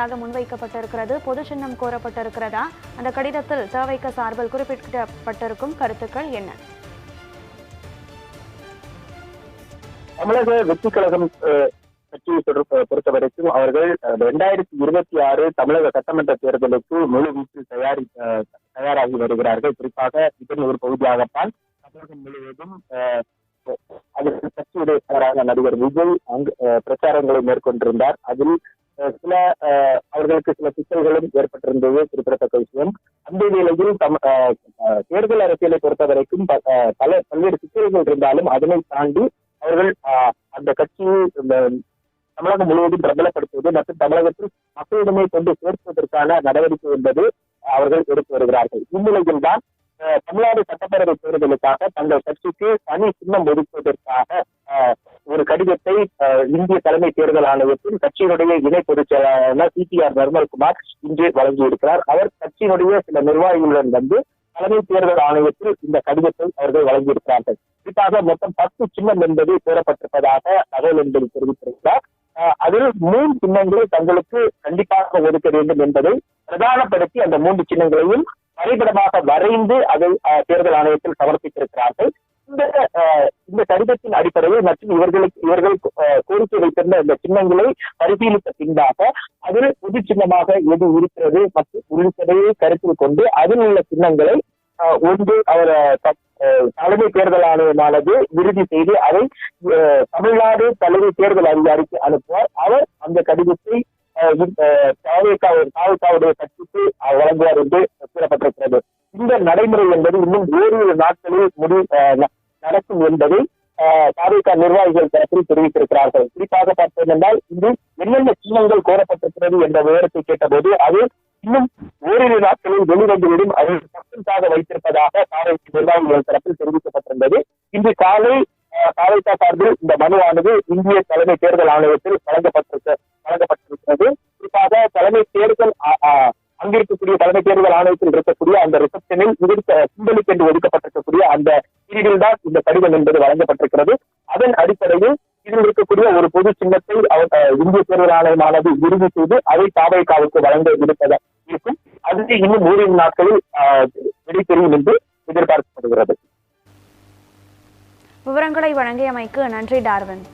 கோரிக்கையாக முன்வைக்கப்பட்டிருக்கிறது. பொது சின்னம் கோரப்பட்டிருக்கிறதா? அந்த கடிதத்தில் தேவைக்க சார்பில் குறிப்பிடப்பட்டிருக்கும் கருத்துக்கள் என்ன? தமிழக வெற்றி கழகம் கட்சியை பொறுத்த வரைக்கும் அவர்கள் இரண்டாயிரத்தி இருபத்தி ஆறு தமிழக சட்டமன்ற தேர்தலுக்கு முழு வீச்சில் தயாரி தயாராகி வருகிறார்கள். குறிப்பாக இதன் ஒரு பகுதியாகத்தான் தமிழகம் முழுவதும் அஹ், அதில் கட்சியுடைய நடிகர் விஜய் அங்கு பிரச்சாரங்களை மேற்கொண்டிருந்தார். அதில் சில அவர்களுக்கு சில சிக்கல்களும் ஏற்பட்டிருந்தது குறிப்பிடத்தக்க விஷயம். அந்த நிலையில் தம் தேர்தல் அரசியலை பொறுத்த வரைக்கும் பல பல்வேறு சிக்கல்கள் இருந்தாலும் அதனை தாண்டி அவர்கள் அந்த கட்சியை இந்த தமிழகம் முழுவதும் பிரபலப்படுத்துவது மற்றும் தமிழகத்தில் மக்களிடமே கொண்டு சேர்ப்பதற்கான நடவடிக்கை என்பது அவர்கள் எடுத்து வருகிறார்கள். இந்நிலையில் தான் தமிழ்நாடு சட்டப்பேரவை தேர்தலுக்காக தங்கள் கட்சிக்கு தனி சின்னம் ஒதுக்குவதற்காக ஒரு கடிதத்தை இந்திய தலைமை தேர்தல் ஆணையத்தில் கட்சியினுடைய இணை பொதுச் செயலாளர் சிடிஆர் நிர்மல்குமார் இன்று வழங்கியிருக்கிறார். அவர் கட்சியினுடைய சில நிர்வாகிகளுடன் வந்து தலைமை தேர்தல் ஆணையத்தில் இந்த கடிதத்தை அவர்கள் வழங்கியிருக்கிறார்கள். குறிப்பாக மொத்தம் பத்து சின்னம் என்பது கோரப்பட்டிருப்பதாக தகவல் என்பது தெரிவித்திருக்கிறார். ஆஹ் அதில் மூன்று சின்னங்களை தங்களுக்கு கண்டிப்பாக ஒதுக்க வேண்டும் என்பதை பிரதானப்படுத்தி அந்த மூன்று சின்னங்களையும் வரைபடமாக வரைந்து அதை தேர்தல் ஆணையத்தில் சமர்ப்பித்திருக்கிறார்கள். இந்த ஆஹ், இந்த கடிதத்தின் அடிப்படையில் மற்றும் இவர்களுக்கு இவர்கள் கோரிக்கை வைத்திருந்த இந்த சின்னங்களை பரிசீலித்த பின்பாக அதில் புது சின்னமாக எது இருக்கிறது மற்றும் உள்ளிட்டதையே கருத்தில் கொண்டு அதில் உள்ள சின்னங்களை ஒன்று அவர் தலைமை தேர்தல் ஆணையமானது உறுதி செய்து அதை தமிழ்நாடு தலைமை தேர்தல் அதிகாரிக்கு அனுப்புவார். அவர் அந்த கடிதத்தை தாவக்காவுடைய கட்சிக்கு வழங்குவார் என்று கூறப்பட்டிருக்கிறது. இந்த நடைமுறை என்பது இன்னும் ஓரிரு நாட்களில் முடி நடக்கும் என்பதை தாவேகா நிர்வாகிகள் தரப்பில் தெரிவித்திருக்கிறார்கள். குறிப்பாக பார்த்தோம் என்றால் இங்கு என்னென்ன சின்னங்கள் கோரப்பட்டிருக்கிறது என்ற விவரத்தை கேட்டபோது அது இன்னும் ஓரிரு நாட்களில் வெளிவந்துவிடும். அது சஸ்பென்ஸாக வைத்திருப்பதாக காரை நிர்வாகிகள் தரப்பில் தெரிவிக்கப்பட்டிருந்தது. இன்று காலை காரைக்கா சார்பில் இந்த மனுவானது இந்திய தலைமை தேர்தல் ஆணையத்தில் வழங்கப்பட்டிருக்க வழங்கப்பட்டிருக்கிறது. குறிப்பாக தலைமை தேர்தல் இருக்கக்கூடிய தலைமை தேர்தல் ஆணையத்தில் இருக்கக்கூடிய அந்த ரிசப்ஷனில் இருக்க சிம்பலிக் என்று ஒதுக்கப்பட்டிருக்கக்கூடிய அந்த பிரிவில் தான் இந்த கடிதம் என்பது வழங்கப்பட்டிருக்கிறது. அதன் அடிப்படையில் இதில் இருக்கக்கூடிய ஒரு பொது சின்னத்தை அவர் இந்திய தேர்தல் ஆணையமானது இறுதி செய்து அதை தாவைக்காவுக்கு வழங்க இருப்பதாக இருக்கும். அது இன்னும் ஓரிரு நாட்களில் வெளி தெரியும் என்று எதிர்பார்க்கப்படுகிறது. விவரங்களை வழங்கியமைக்கு நன்றி டார்வின்.